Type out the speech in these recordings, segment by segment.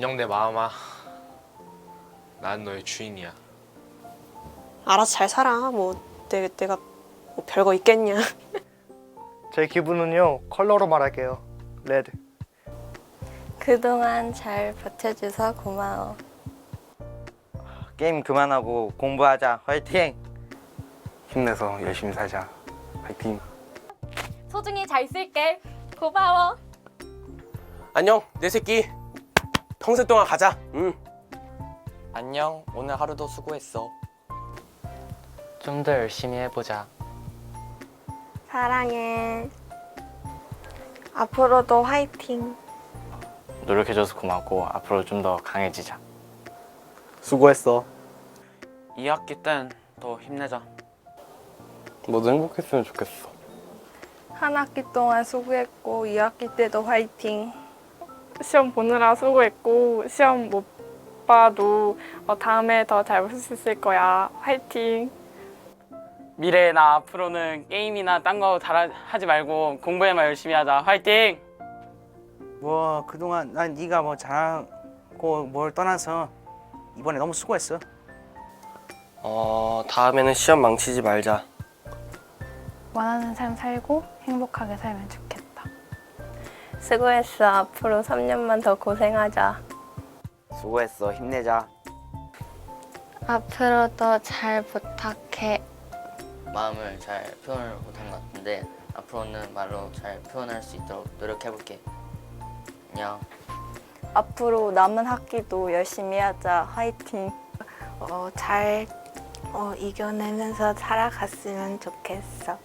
내 마음아. 난 너의 주인이야. 알아서 잘 살아. 뭐 내, 내가 뭐 별거 있겠냐. 제 기분은요 컬러로 말할게요. 레드. 그동안 잘 버텨줘서 고마워. 게임 그만하고 공부하자. 화이팅! 힘내서 열심히 살자. 파이팅. 소중히 잘 쓸게. 고마워. 안녕 내 새끼 평생 동안 가자 응. 안녕. 오늘 하루도 수고했어. 좀 더 열심히 해보자. 사랑해. 앞으로도 화이팅. 노력해줘서 고맙고 앞으로 좀 더 강해지자. 수고했어. 2학기 땐 더 힘내자. 모두 행복했으면 좋겠어. 한 학기 동안 수고했고 2학기 때도 화이팅. 시험 보느라 수고했고 시험 못 봐도 어, 다음에 더 잘 볼 수 있을 거야. 화이팅. 미래에 나 앞으로는 게임이나 딴 거 하지 말고 공부에만 열심히 하자. 화이팅! 뭐 그동안 난 네가 뭐 잘하고 뭘 떠나서 이번에 너무 수고했어. 어 다음에는 시험 망치지 말자 원하는 삶 살고 행복하게 살면 좋겠다. 수고했어. 앞으로 3년만 더 고생하자. 수고했어. 힘내자. 앞으로도 잘 부탁해. 마음을 잘 표현을 못한 것 같은데 앞으로는 말로 잘 표현할 수 있도록 노력해볼게. 안녕. 앞으로 남은 학기도 열심히 하자. 화이팅. 어, 잘 어, 이겨내면서 살아갔으면 좋겠어.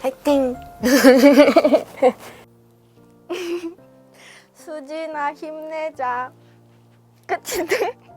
화이팅. 수진아 힘내자. 끝인데?